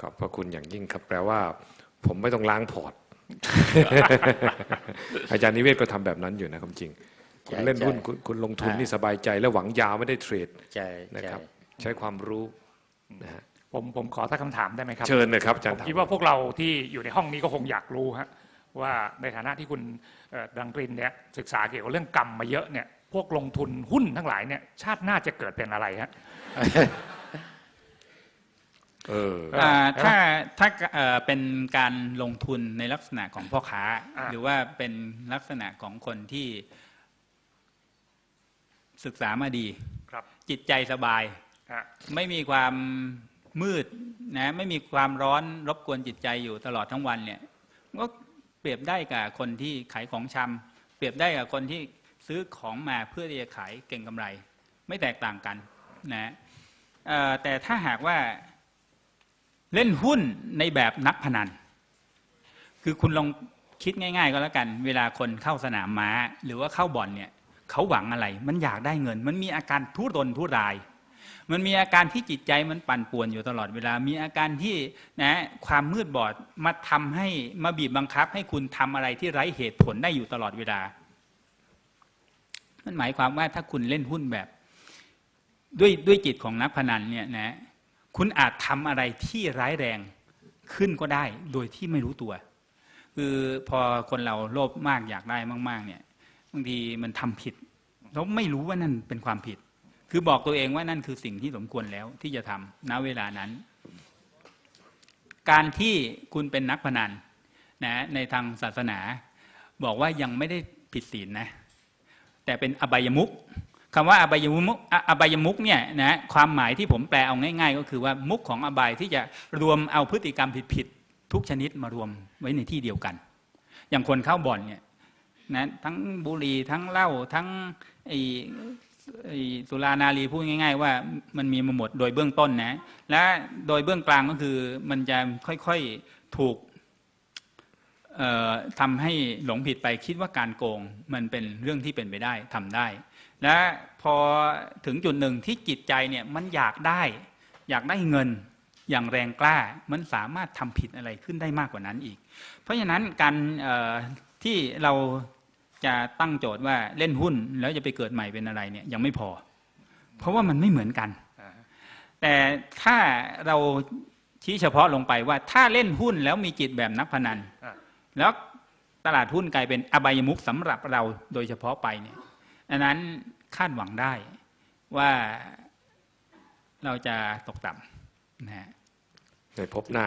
ขอบพระคุณอย่างยิ่งครับ แปลว่า ผมไม่ต้องล้างพอร์ต อาจารย์นิเวศก็ทำแบบนั้นอยู่นะครับจริง คุณใช่เล่นหุ้นใช่คุณคุณลงทุนอ่านี่นี่สบายใจ และหวังยาวไม่ได้เทรดใช่นะใช่ครับ ใช้ความรู้นะฮะผมผมขอตั้งคำถามได้ไหมครับ เชิญเลยครับอาจารผมย์คิดว่าพวกเราที่อยู่ในห้องนี้ก็คงอยากรู้ฮะว่าในฐานะที่คุณเอ่อดังกรินเนี่ยศึกษาเกี่ยวกับเรื่องกรรมมาเยอะเนี่ยพวกลงทุนหุ้นทั้งหลายเนี่ยชาติหน้าจะเกิดเป็นอะไรฮะ เออ เออ อ่า ใช่ไหม ถ้าถ้าเอ่อเป็นการลงทุนในลักษณะของพ่อค้าอ่าหรือว่าเป็นลักษณะของคนที่ ศึกษามาดีครับจิตใจสบายฮะไม่มีความมืดนะไม่มีความร้อนรบกวนจิตใจอยู่ตลอดทั้งวันเนี่ยก็เปรียบได้กับคนที่ขายของชำเปรียบได้กับคนที่ซื้อของมาเพื่อที่จะขายเก่งกำไร ไม่แตกต่างกันนะเอ่อแต่ถ้าหากว่า เล่นหุ้นในแบบนักพนัน คือคุณลองคิดง่าย ๆ ก็แล้วกัน เวลาคนเข้าสนามม้า หรือว่าเข้าบ่อนเนี่ยเขาหวังอะไร มันอยากได้เงิน มันมีอาการทุรนทุราย มันมีอาการที่จิตใจมันปั่นป่วนอยู่ตลอดเวลา มีอาการที่นะความมืดบอดมาทำให้มาบีบบังคับ ให้คุณทำอะไรที่ไร้เหตุผลได้อยู่ตลอดเวลา มันหมายความว่าถ้าคุณเล่นหุ้นแบบ ด้วยด้วยจิตของนักพนันเนี่ยนะ คุณอาจทำอะไรที่ร้ายแรงขึ้นก็ได้โดยที่ไม่รู้ตัว คือพอคนเราโลภมากอยากได้มาก ๆ เนี่ยบางทีมันทำผิดแล้วไม่รู้ว่านั่นเป็นความผิด คือบอกตัวเองว่านั่นคือสิ่งที่สมควรแล้วที่จะทำณเวลานั้น การที่คุณเป็นนักพนันนะในทางศาสนา บอกว่ายังไม่ได้ผิดศีลนะแต่เป็นอบายมุก คำว่าอบายมุกอบายมุกเนี่ยนะความหมายที่ผมแปลเอาง่าย ๆ ก็คือว่ามุกของอบายที่จะรวมเอาพฤติกรรมผิดๆทุกชนิดมารวมไว้ในที่เดียวกัน อย่างคนเข้าบ่อนเนี่ยนะทั้งบุหรี่ทั้งเหล้าทั้งไอ้สุรานารีพูดง่าย ๆ ว่ามันมีมาหมดโดยเบื้องต้นนะ และโดยเบื้องกลางก็คือมันจะค่อยๆถูกเอ่อทำให้หลงผิดไปคิดว่าการโกงมันเป็นเรื่องที่เป็นไปได้ทำได้ และพอถึงจุดหนึ่งที่จิตใจเนี่ยมันอยากได้ อยากได้เงินอย่างแรงกล้ามันสามารถทำผิดอะไรขึ้นได้มากกว่านั้นอีก เพราะฉะนั้นการที่เราจะตั้งโจทย์ว่าเล่นหุ้นแล้วจะไปเกิดใหม่เป็นอะไรเนี่ยยังไม่พอ เพราะว่ามันไม่เหมือนกัน แต่ถ้าเราชี้เฉพาะลงไปว่าถ้าเล่นหุ้นแล้วมีจิตแบบนักพนันแล้วตลาดหุ้นกลายเป็นอบายมุกสำหรับเราโดยเฉพาะไปเนี่ยอันนั้น คาดหวังได้ว่าเราจะตกต่ำนะฮะในพบหน้า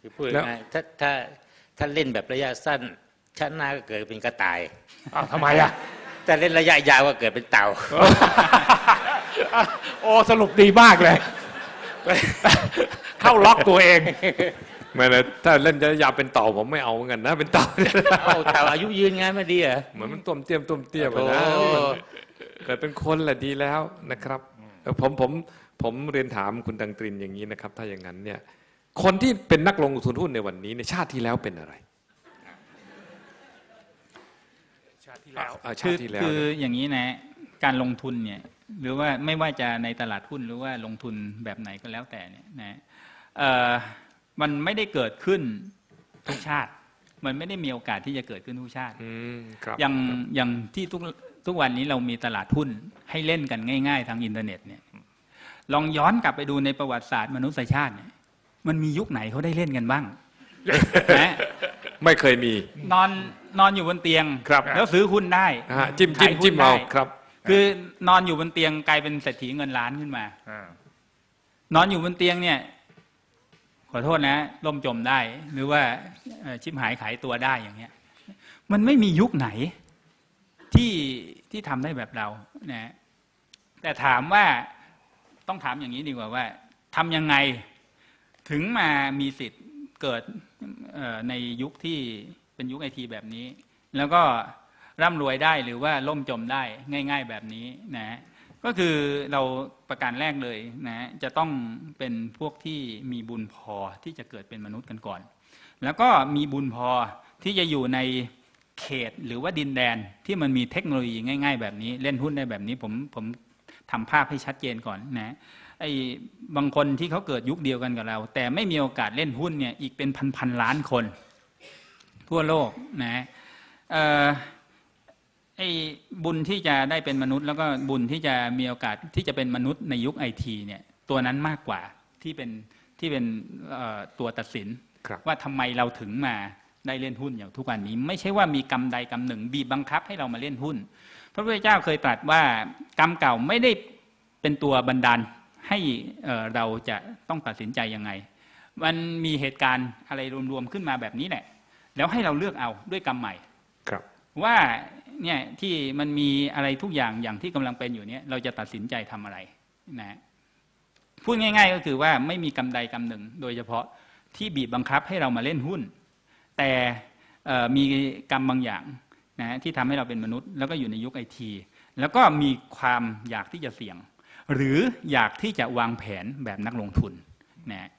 คือพูดแล้วง่ายๆถ้าถ้าถ้าเล่นแบบระยะสั้นชาติหน้าก็เกิดเป็นกระต่ายอ้าวทำไมอะแต่เล่นระยะยาวก็เกิดเป็นเต่า โอ้สรุปดีมากเลย เข้าล็อกตัวเองไม่เลยถ้าเล่นจะยาวเป็นเต่าผมไม่เอาเหมือนกันนะ เป็นเต่าเนี่ยเอาเต่าอายุยืนไงไม่ดีเหรอเหมือนมันต้มเตี้ยมต้มเตี้ยมอะนะโอ้ เกิดเป็นคนแหละดีแล้วนะครับเออผมผมผมเรียนถามคุณดังตรินอย่างนี้นะครับ ถ้าอย่างนั้นเนี่ย คนที่เป็นนักลงทุนหุ้นในวันนี้ในชาติที่แล้วเป็นอะไร ชาติที่แล้วอ่าชาคือติที่แล้วคือเนี่ยอย่างนี้นะ การลงทุนเนี่ยหรือว่าไม่ว่าจะในตลาดหุ้นหรือว่าลงทุนแบบไหนก็แล้วแต่เนี่ยนะเอ่อมันไม่ได้เกิดขึ้นทุกชาติ มันไม่ได้มีโอกาสที่จะเกิดขึ้นทุกชาติอืมครับอย่างอย่างที่ทุก ทุกวันนี้เรามีตลาดหุ้นให้เล่นกันง่าย ๆ ทางอินเทอร์เน็ตเนี่ยลองย้อนกลับไปดูในประวัติศาสตร์มนุษยชาติเนี่ยมันมียุคไหนเขาได้เล่นกันบ้างนะไม่เคยมี นอนนอนอยู่บนเตียงครับแล้วซื้อหุ้นได้นะฮะจิ้มจิ้มขายหุ้นจิ้มเอาได้ครับ คือนอนอยู่บนเตียงกลายเป็นเศรษฐีเงินล้านขึ้นมาอ่านอนอยู่บนเตียงเนี่ย ขอโทษนะล่มจมได้ หรือว่าเอ่อชิบหายขายตัวได้อย่างเงี้ย มันไม่มียุคไหน ที่ที่ทำได้แบบเรานะแต่ถามว่าต้องถามอย่างนี้ดีกว่าว่าทำยังไงถึงมามีสิทธิ์เกิดในยุคที่เป็นยุคไอทีแบบนี้ แล้วก็ร่ำรวยได้หรือว่าล่มจมได้ง่าย ๆแบบนี้นะก็คือเราประการแรกเลยนะจะต้องเป็นพวกที่มีบุญพอที่จะเกิดเป็นมนุษย์กันก่อน แล้วก็มีบุญพอที่จะอยู่ใน เขตหรือว่าดินแดนที่มันมีเทคโนโลยีง่าย ๆ แบบนี้เล่นหุ้นได้แบบนี้ผมผมทำภาพให้ชัดเจนก่อนนะไอ้บางคนที่เขาเกิดยุคเดียวกันกับเรา แต่ไม่มีโอกาสเล่นหุ้นเนี่ยอีกเป็นพันพันๆล้านคน ทั่วโลกนะเอ่อไอ้บุญที่จะได้เป็นมนุษย์ แล้วก็บุญที่จะมีโอกาสที่จะเป็นมนุษย์ในยุคไอทีเนี่ยตัวนั้นมากกว่าที่เป็นที่เป็นเอ่อตัวตัดสินครับว่าทำไมเราถึงมา ได้เล่นหุ้นอย่างทุกวันนี้ ไม่ใช่ว่ามีกรรมใดกรรมหนึ่ง บีบบังคับให้เรามาเล่นหุ้น พระพุทธเจ้าเคยตรัสว่ากรรมเก่าไม่ได้เป็นตัวบันดาลให้เอ่อเราจะต้องตัดสินใจยังไง มันมีเหตุการณ์อะไรรวมๆขึ้นมาแบบนี้แหละ แล้วให้เราเลือกเอาด้วยกรรมใหม่ครับ ว่าเนี่ยที่มันมีอะไรทุกอย่างอย่างที่กำลังเป็นอยู่เนี่ยเราจะตัดสินใจทำอะไรนะพูดง่าย ๆ ก็คือว่าไม่มีกรรมใดกรรมหนึ่ง โดยเฉพาะที่บีบบังคับให้เรามาเล่นหุ้น แต่มีกรรมบางอย่างนะที่ทำให้เราเป็นมนุษย์ แล้วก็อยู่ในยุคไอทีแล้วก็มีความอยากที่จะเสี่ยง หรืออยากที่จะวางแผนแบบนักลงทุนนะ